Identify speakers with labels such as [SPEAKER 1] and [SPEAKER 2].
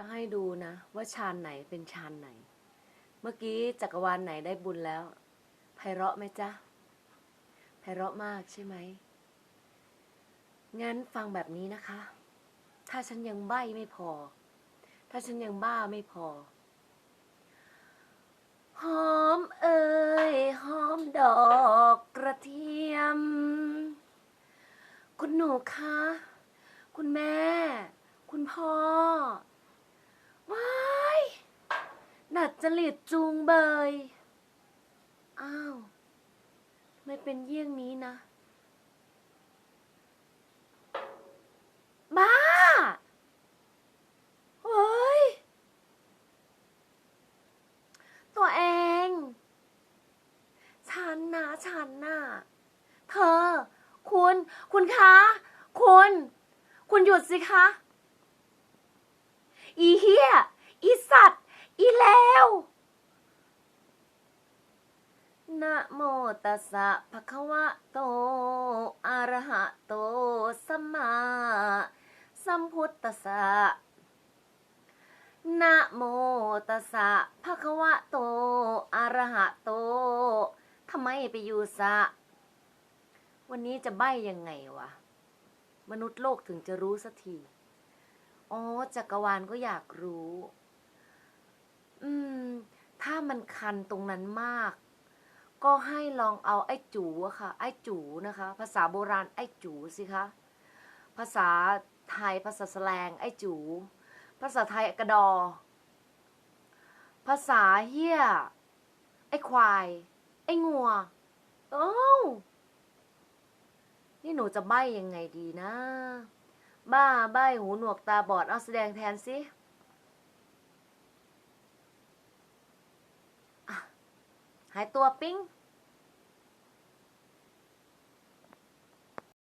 [SPEAKER 1] จะให้ดูนะว่าชานไหนเป็นชานไหน เมื่อกี้จักรวาลไหนได้บุญแล้วไพเราะไหมจ๊ะไพเราะมากใช่ไหมงั้นฟังแบบนี้นะคะ ถ้าฉันยังใบ้ไม่พอ ถ้าฉันยังบ้าไม่พอ หอมเอ่ยหอมดอกกระเทียม คุณหนูคะ คุณแม่ คุณพ่อ ว้าย ดัดจริตจูงเบย อ้าว ไม่เป็นเยี่ยงนี้นะ บ้า เฮ้ย ตัวเอง ฉันนะฉันน่ะ เธอ คุณ คุณคะ คุณ คุณหยุดสิคะ อีเฮียอีสัตว์ อีเลวนะโมตัสสะภะคะวะโต อะระหะโต สัมมาสัมพุทธัสสะนะโมตัสสะภะคะวะโต อะระหะโต ทำไมไปอยู่สะ วันนี้จะใบ้ยังไงวะ มนุษย์โลกถึงจะรู้สักที อ๋อ จักรวาลก็อยากรู้ อืม ถ้ามันคันตรงนั้นมาก ก็ให้ลองเอาไอ้จูอะค่ะ ไอ้จูนะคะ ภาษาโบราณไอ้จูสิคะ ภาษาไทยภาษาแสลงไอ้จู ภาษาไทยกระดอ ภาษาเฮียไอ้ควาย ไอ้งัว เอ้า นี่หนูจะใบ้ยังไงดีนะ บ้าใบ้หูหนวกตาบอดเอาแสดงแทนสิ อะหายตัวปิ๊ง